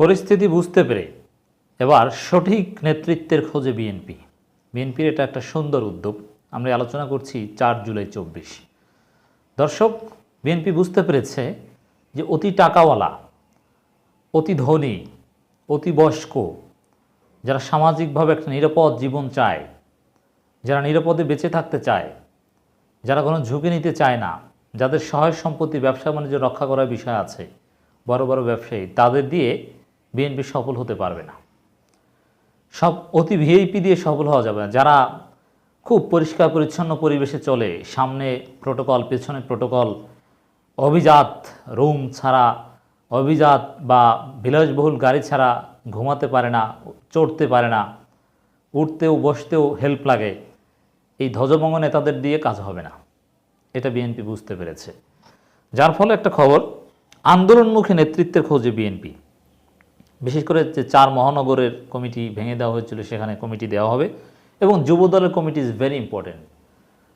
পরিস্থিতি বুঝতে পেরে এবার সঠিক নেতৃত্বের খোঁজে বিএনপি বিএনপির এটা একটা সুন্দর উদ্যোগ। আমরা আলোচনা করছি চার জুলাই চব্বিশ। দর্শক বিএনপি বুঝতে পেরেছে যে অতি টাকাওয়ালা, অতি ধনী, অতি বয়স্ক, যারা সামাজিকভাবে একটা নিরাপদ জীবন চায়, যারা নিরাপদে বেঁচে থাকতে চায়, যারা কোনো ঝুঁকি নিতে চায় না, যাদের সহায় সম্পত্তি, ব্যবসা বাণিজ্য রক্ষা করার বিষয় আছে, বড় বড় ব্যবসায়ী, তাদের দিয়ে বিএনপি সফল হতে পারবে না। সব অতি ভিআইপি দিয়ে সফল হওয়া যাবে না। যারা খুব পরিষ্কার পরিচ্ছন্ন পরিবেশে চলে, সামনে প্রোটোকল, পেছনে প্রোটোকল, অভিজাত রুম ছাড়া, অভিজাত বা বিলাসবহুল গাড়ি ছাড়া ঘুমাতে পারে না, চড়তে পারে না, উঠতেও বসতেও হেল্প লাগে, এই ধ্বজভঙ্গ নেতাদের দিয়ে কাজ হবে না। এটা বিএনপি বুঝতে পেরেছে। যার ফলে একটা খবর, আন্দোলনমুখী নেতৃত্বের খোঁজে বিএনপি বিশেষ করে যে চার মহানগরের কমিটি ভেঙে দেওয়া হয়েছিল, সেখানে কমিটি দেওয়া হবে এবং যুবদলের কমিটি ইজ ভেরি ইম্পর্টেন্ট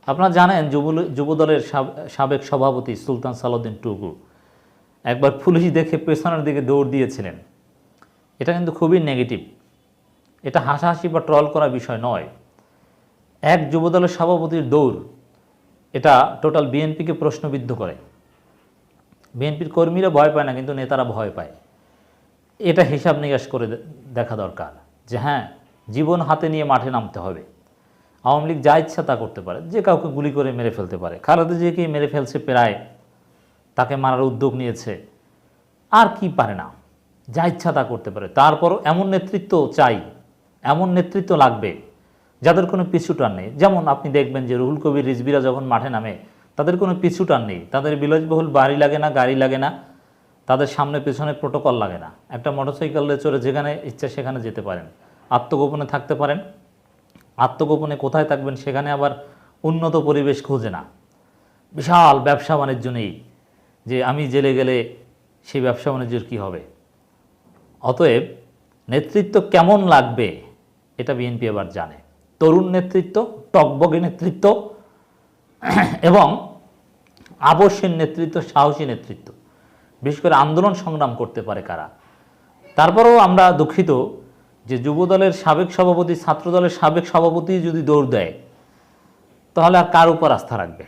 আপনারা জানেন যুব যুবদলের সাব- সাবেক সভাপতি সুলতান সালাউদ্দিন টুকু একবার পুলিশ দেখে পেছনের দিকে দৌড় দিয়েছিলেন। এটা কিন্তু খুবই নেগেটিভ এটা হাসাহাসি বা ট্রল করা বিষয় নয়। এক যুবদলের সভাপতির দৌড়, এটা টোটাল বিএনপিকে প্রশ্নবিদ্ধ করে। বিএনপির কর্মীরা ভয় পায় না, কিন্তু নেতারা ভয় পায়। এটা হিসাব নিকাশ করে দেখা দরকার যে হ্যাঁ জীবন হাতে নিয়ে মাঠে নামতে হবে। আওয়ামী লীগ যা ইচ্ছা তা করতে পারে, যে কাউকে গুলি করে মেরে ফেলতে পারে। খালেদা জিয়াকে মেরে ফেলছে প্রায়, তাকে মারার উদ্যোগ নিয়েছে, আর কি পারে না। যা ইচ্ছা তা করতে পারে। তারপরও এমন নেতৃত্ব চাই, এমন নেতৃত্ব লাগবে যাদের কোনো পিছুটান নেই। যেমন আপনি দেখবেন যে রুহুল কবির রিজবিরা যখন মাঠে নামে, তাদের কোনো পিছুটান নেই। তাদের বিলাসবহুল বাড়ি লাগে না, গাড়ি লাগে না। তাদের সামনে, পেছনে প্রোটোকল লাগে না। একটা মোটরসাইকেলে চড়ে যেখানে ইচ্ছা সেখানে যেতে পারেন। আত্মগোপনে থাকতে পারেন। আত্মগোপনে কোথায় থাকবেন সেখানে আবার উন্নত পরিবেশ খোঁজে না। বিশাল ব্যবসা বাণিজ্য নেই যে আমি জেলে গেলে সেই ব্যবসা বাণিজ্যের কী হবে। অতএব নেতৃত্ব কেমন লাগবে এটা বিএনপি এবার জানে। তরুণ নেতৃত্ব, টকবগে নেতৃত্ব, এবং আবশ্যের নেতৃত্ব, সাহসী নেতৃত্ব। বিশেষ করে আন্দোলন সংগ্রাম করতে পারে কারা? তারপরেও আমরা দুঃখিত যে যুবদলের সাবেক সভাপতি, ছাত্রদলের সাবেক সভাপতি যদি দৌড় দেয়, তাহলে আর কার উপর আস্থা রাখবে?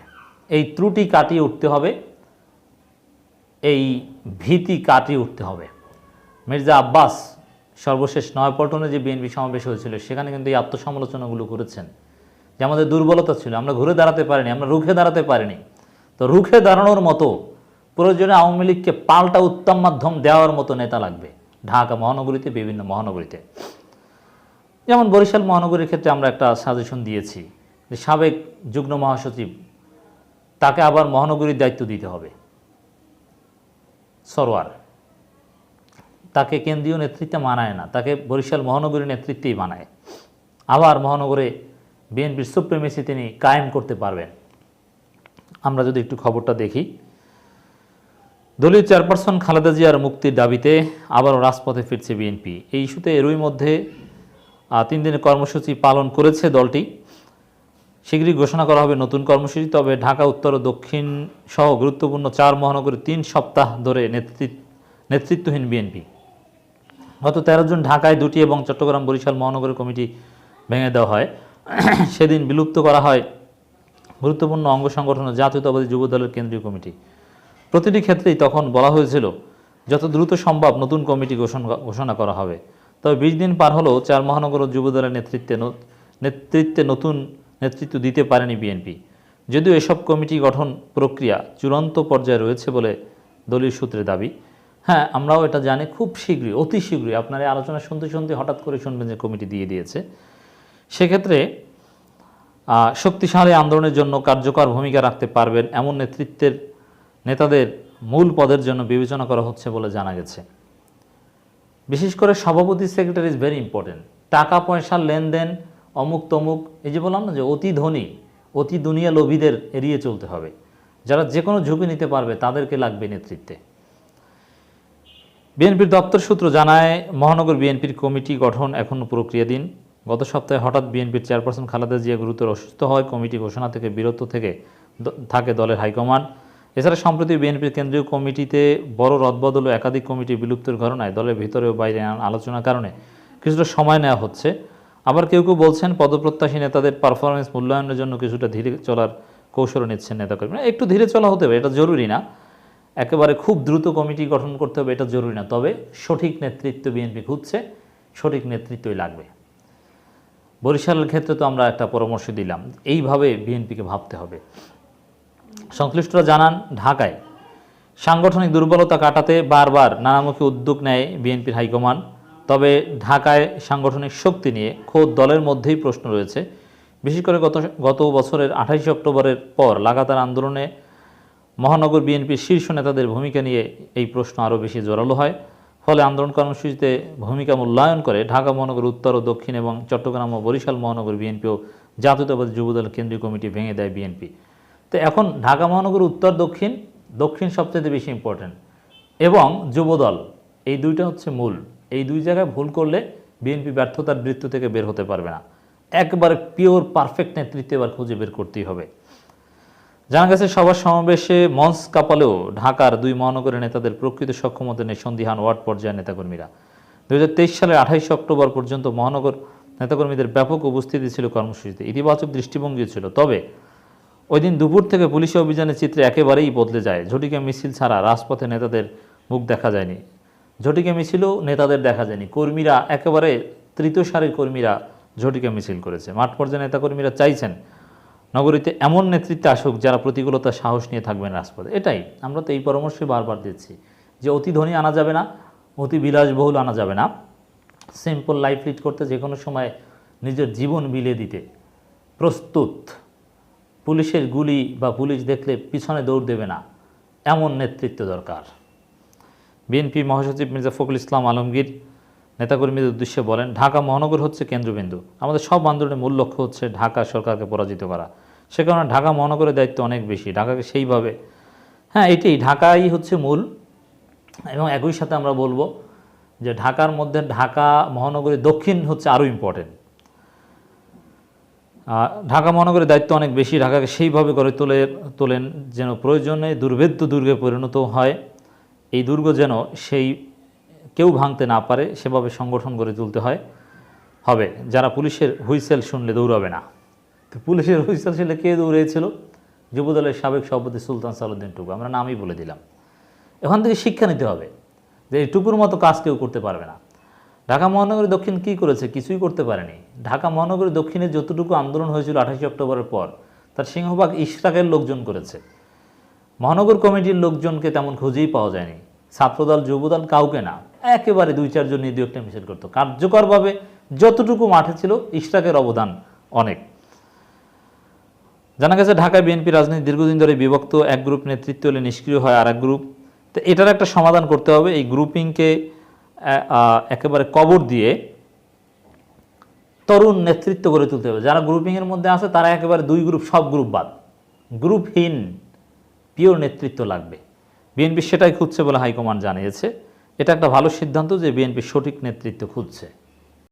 এই ত্রুটি কাটিয়ে উঠতে হবে। এই ভীতি কাটিয়ে উঠতে হবে। মির্জা আব্বাস সর্বশেষ নয়পল্টনে যে বিএনপি সমাবেশ হয়েছিল, সেখানে কিন্তু এই আত্মসমালোচনাগুলো করেছেন। যে আমাদের দুর্বলতা ছিল, আমরা ঘুরে দাঁড়াতে পারিনি, আমরা রুখে দাঁড়াতে পারিনি। তো রুখে দাঁড়ানোর মতো প্রয়োজনে আওয়ামী লীগকে পাল্টা উত্তম মাধ্যম দেওয়ার মতো নেতা লাগবে। ঢাকা মহানগরীতে, বিভিন্ন মহানগরীতে। যেমন বরিশাল মহানগরীর ক্ষেত্রে আমরা একটা সাজেশন দিয়েছি যে সাবেক যুগ্ম মহাসচিব, তাকে আবার মহানগরীর দায়িত্ব দিতে হবে। সরোয়ার। তাকে কেন্দ্রীয় নেতৃত্বে মানায় না, তাকে বরিশাল মহানগরীর নেতৃত্বেই মানায়। আবার মহানগরে বিএনপির সুপ্রিমেসি তিনি কায়েম করতে পারবেন। আমরা যদি একটু খবরটা দেখি। দলীয় চেয়ারপারসন খালেদা জিয়ার মুক্তির দাবিতে আবারও রাজপথে ফিরছে বিএনপি। এই ইস্যুতে এরই মধ্যে তিন দিনের কর্মসূচি পালন করেছে দলটি। শীঘ্রই ঘোষণা করা হবে নতুন কর্মসূচি, তবে ঢাকা, উত্তর ও দক্ষিণ সহ গুরুত্বপূর্ণ চার মহানগরে তিন সপ্তাহ ধরে নেতৃত্ব নেতৃত্বহীন বিএনপি। গত তেরো জন ঢাকায় দুটি এবং চট্টগ্রাম বরিশাল মহানগরের কমিটি ভেঙে দেওয়া হয়। সেদিন বিলুপ্ত করা হয় গুরুত্বপূর্ণ অঙ্গ সংগঠন জাতীয়তাবাদী যুব দলের কেন্দ্রীয় কমিটি। প্রতিটি ক্ষেত্রেই তখন বলা হয়েছিল, যত দ্রুত সম্ভব নতুন কমিটি ঘোষণা ঘোষণা করা হবে। তবে বিশ দিন পার হলেও চার মহানগর যুবদলের নেতৃত্বে নেতৃত্বে নতুন নেতৃত্ব দিতে পারেনি বিএনপি। যদিও এসব কমিটি গঠন প্রক্রিয়া চূড়ান্ত পর্যায়ে রয়েছে বলে দলীয় সূত্রে দাবি। হ্যাঁ আমরাও এটা জানি খুব শীঘ্রই, অতি শীঘ্রই। আপনার আলোচনা শুনতে শুনতে হঠাৎ করে শুনবেন যে কমিটি দিয়ে দিয়েছে। সেক্ষেত্রে শক্তিশালী আন্দোলনের জন্য কার্যকর ভূমিকা রাখতে পারবেন এমন নেতৃত্বের নেতাদের মূল পদের জন্য বিবেচনা করা হচ্ছে বলে জানা গেছে। বিশেষ করে সভাপতি সেক্রেটারি ইজ ভেরি ইম্পর্টেন্ট টাকা, পয়সার লেনদেন, অমুক তমুক, এই যে বললাম না যে অতি ধনী, অতি দুনিয়া লোভীদের এড়িয়ে চলতে হবে। যারা যে কোনো ঝুঁকি নিতে পারবে, তাদেরকে লাগবে নেতৃত্বে। বিএনপির দপ্তর সূত্র জানায়, মহানগর বিএনপির কমিটি গঠন এখনও প্রক্রিয়াধীন। গত সপ্তাহে হঠাৎ বিএনপির চেয়ারপারসন খালেদা জিয়া গুরুতর অসুস্থ হয়। কমিটি ঘোষণা থেকে বিরত থেকে থাকে দলের হাইকমান্ড। এছাড়া সম্প্রতি বিএনপির কেন্দ্রীয় কমিটিতে বড় রদবদল ও একাধিক কমিটি বিলুপ্তির ঘটনায় দলের ভিতরে ও বাইরে আলোচনার কারণে কিছুটা সময় নেওয়া হচ্ছে। আবার কেউ কেউ বলছেন পদপ্রত্যাশী নেতাদের পারফরমেন্স মূল্যায়নের জন্য কিছুটা ধীরে চলার কৌশল নিচ্ছেন নেতাকর্মীরা একটু ধীরে চলা হতে হবে এটা জরুরি না। একেবারে খুব দ্রুত কমিটি গঠন করতে হবে, এটা জরুরি না। তবে সঠিক নেতৃত্ব বিএনপি খুঁজছে, সঠিক নেতৃত্বই লাগবে। বরিশালের ক্ষেত্রে তো আমরা একটা পরামর্শ দিলাম, এইভাবে বিএনপিকে ভাবতে হবে। সংশ্লিষ্টরা জানান, ঢাকায় সাংগঠনিক দুর্বলতা কাটাতে বারবার নানামুখী উদ্যোগ নেয় বিএনপির হাইকমান্ড। তবে ঢাকায় সাংগঠনিক শক্তি নিয়ে খোদ দলের মধ্যেই প্রশ্ন রয়েছে। বিশেষ করে গত গত বছরের আঠাশে অক্টোবরের পর লাগাতার আন্দোলনে মহানগর বিএনপির শীর্ষ নেতাদের ভূমিকা নিয়ে এই প্রশ্ন আরও বেশি জোরালো হয়। ফলে আন্দোলন কর্মসূচিতে ভূমিকা মূল্যায়ন করে ঢাকা মহানগর উত্তর ও দক্ষিণ এবং চট্টগ্রাম ও বরিশাল মহানগর বিএনপি ও জাতীয়তাবাদী যুবদল কেন্দ্রীয় কমিটি ভেঙে দেয় বিএনপি। তো এখন ঢাকা মহানগর উত্তর, দক্ষিণ দক্ষিণ সবচেয়ে বেশি ইম্পর্ট্যান্ট এবং যুবদল, এই দুইটা হচ্ছে মূল। এই দুই জায়গায় ভুল করলে বিএনপি ব্যর্থতার বৃত্ত থেকে বের হতে পারবে না। একবারে পিওর পারফেক্ট নেতৃত্ব এবার খুঁজে বের করতেই হবে। জানা গেছে, সবার সমাবেশে মঞ্চ কাপালেও ঢাকার দুই মহানগরের নেতাদের প্রকৃত সক্ষমতা নেই সন্দিহান ওয়ার্ড পর্যায়ের নেতাকর্মীরা। দুই হাজার তেইশ সালের আঠাইশে অক্টোবর পর্যন্ত মহানগর নেতাকর্মীদের ব্যাপক উপস্থিতি ছিল কর্মসূচিতে। ইতিবাচক দৃষ্টিভঙ্গি ছিল। তবে ওই দিন দুপুর থেকে পুলিশি অভিযানের চিত্র একেবারেই বদলে যায়। ঝটিকা মিছিল ছাড়া রাজপথে নেতাদের মুখ দেখা যায়নি। ঝটিকা মিছিলও নেতাদের দেখা যায়নি। কর্মীরা একেবারে তৃতীয় সারির কর্মীরা ঝটিকা মিছিল করেছে। মাঠ পর্যায়ে নেতাকর্মীরা চাইছেন নগরীতে এমন নেতৃত্বে আসুক যারা প্রতিকূলতার সাহস নিয়ে থাকবেন রাজপথে। এটাই। আমরা তো এই পরামর্শই বারবার দিচ্ছি যে অতি ধনী আনা যাবে না, অতি বিলাসবহুল আনা যাবে না। সিম্পল লাইফ লিড করতে যে কোনো সময় নিজের জীবন বিলিয়ে দিতে প্রস্তুত। পুলিশের গুলি বা পুলিশ দেখলে পিছনে দৌড় দেবে না। এমন নেতৃত্ব দরকার। বিএনপি মহাসচিব মির্জা ফখরুল ইসলাম আলমগীর, নেতাকর্মীদের উদ্দেশ্যে বলেন, ঢাকা মহানগর হচ্ছে কেন্দ্রবিন্দু। আমাদের সব আন্দোলনের মূল লক্ষ্য হচ্ছে ঢাকা সরকারকে পরাজিত করা। সে কারণে ঢাকা মহানগরের দায়িত্ব অনেক বেশি। ঢাকাকে সেইভাবে হ্যাঁ এটাই ঢাকাই হচ্ছে মূল। এবং একই সাথে আমরা বলব যে ঢাকার মধ্যে ঢাকা মহানগরীর দক্ষিণ হচ্ছে আরও ইম্পর্টেন্ট ঢাকা মহানগরের দায়িত্ব অনেক বেশি, ঢাকাকে সেইভাবে গড়ে তোলে, তোলেন যেন প্রয়োজনে দুর্ভেদ্য দুর্গে পরিণত হয়। এই দুর্গ যেন সেই কেউ ভাঙতে না পারে, সেভাবে সংগঠন গড়ে তুলতে হয়। হবে, যারা পুলিশের হুইসেল শুনলে দৌড়াবে না। তো পুলিশের হুইসেল শুনলে কে দৌড়িয়েছিল? যুবদলের সাবেক সভাপতি সুলতান সালুদ্দিন টুকু, আমরা নামই বলে দিলাম। এখান থেকে শিক্ষা নিতে হবে যে এই টুকুর মতো কাজ কেউ করতে পারবে না। ঢাকা মহানগরী দক্ষিণ কী করেছে? কিছুই করতে পারেনি। ঢাকা মহানগরী দক্ষিণে যতটুকু আন্দোলন হয়েছিল আঠাশে অক্টোবরের পর, তার সিংহভাগ ইশরাকের লোকজন করেছে। মহানগর কমিটির লোকজনকে তেমন খুঁজেই পাওয়া যায়নি। ছাত্রদল, যুবদল কাউকে না। একেবারে দুই চারজন নিয়ে দু একটা মিছিল করতো। কার্যকরভাবে যতটুকু মাঠে ছিল, ইশরাকের অবদান অনেক। জানা গেছে, ঢাকায় বিএনপি রাজনীতি দীর্ঘদিন ধরে বিভক্ত। এক গ্রুপ নেতৃত্ব হলে নিষ্ক্রিয় হয় আর এক গ্রুপ। তো এটার একটা সমাধান করতে হবে। এই গ্রুপিংকে একেবারে কবর দিয়ে তরুণ নেতৃত্ব গড়ে তুলতে হবে। যারা গ্রুপিংয়ের মধ্যে আছে, তারা একেবারে দুই গ্রুপ সব গ্রুপ বাদ। গ্রুপহীন পিওর নেতৃত্ব লাগবে। বিএনপি সেটাই খুঁজছে বলে হাইকমান্ড জানিয়েছে। এটা একটা ভালো সিদ্ধান্ত যে বিএনপি সঠিক নেতৃত্ব খুঁজছে।